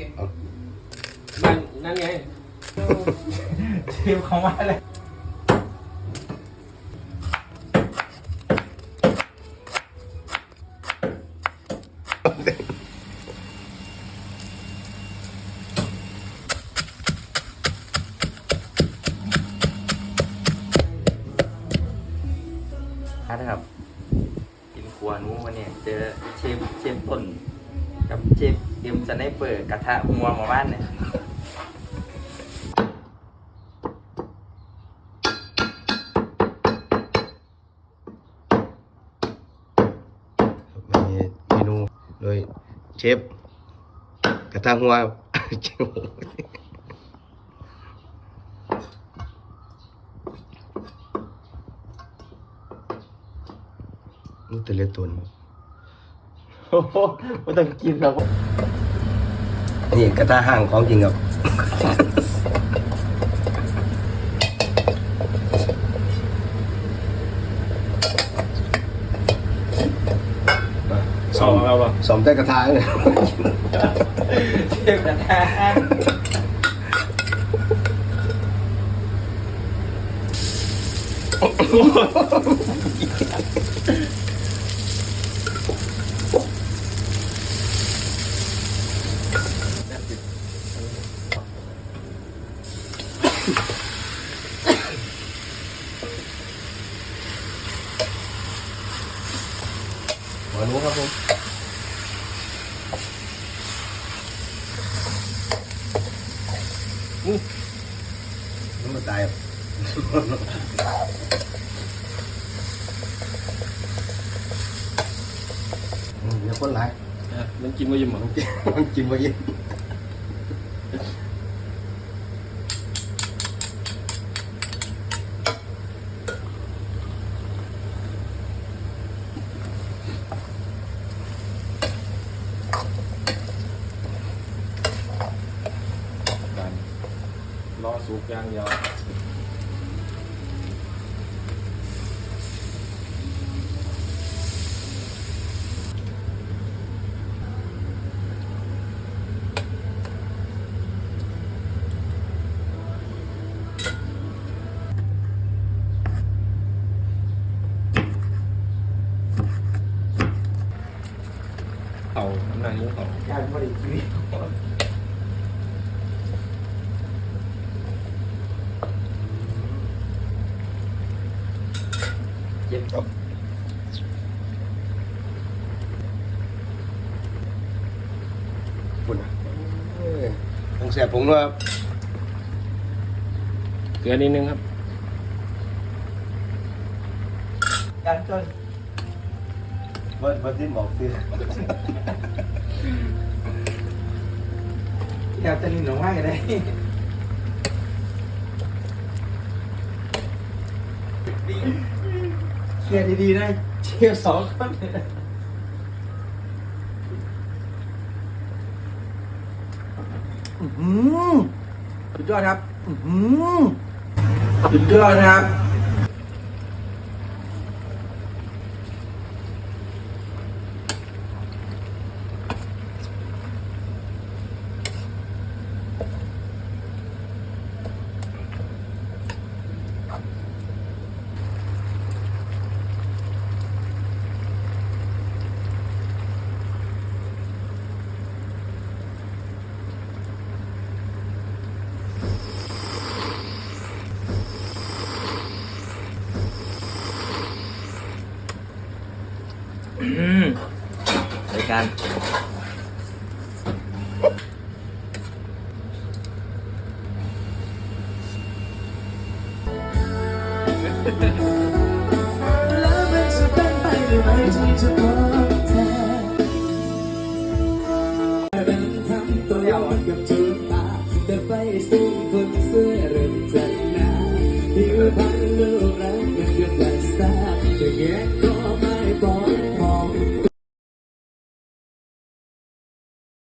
ดินั่นนั่นไงเชฟเขามาเลยนะครับกินครัวหนู้วันนี้เจอเชฟเชฟต้นกับเชฟ เอ็มสไนเปอร์กระทะหัวหมาบ้านเนี่ยมีเมนูโดยเชฟกระทะหัวเชฟนี่แต่เล็กตัวนี้โอ้โหไม่ต้องกินหรอก นี่กระทะห่างของจริงครับสองเราป่ะสอมแต่กระทะเลยเชฟกระทะ หัวหนูครับผมอู้น้ำมันตายครับอืมเดี๋ยวคนร้ายมันกินมายิ้มเหรอมันกินมาเยอะ สุกอย่างเดียวเขาน้ำหนักนี้เขา การบริกิ เจ็บปุ่นอะเอ้ยต้องแสบผมว่าเกลือนิดนึงครับการจนเบิร์ดเบิร์ดที่บอกคืออยากจะลินหรือว่ากันได้ เคลียร์ดีๆนะเชียร์สองคนอืมสุดยอดครับ อืมสุดยอดครับ อืมรายการแล้วมันจะเป็นไปได้ไหมที่จะพบเธอเป็นทำตัวกับจุดตาแต่ไปสูงบนเสื้อเริ่มจันนาผิวพรรณรูปร่างมันก็แต่สาแต่แก่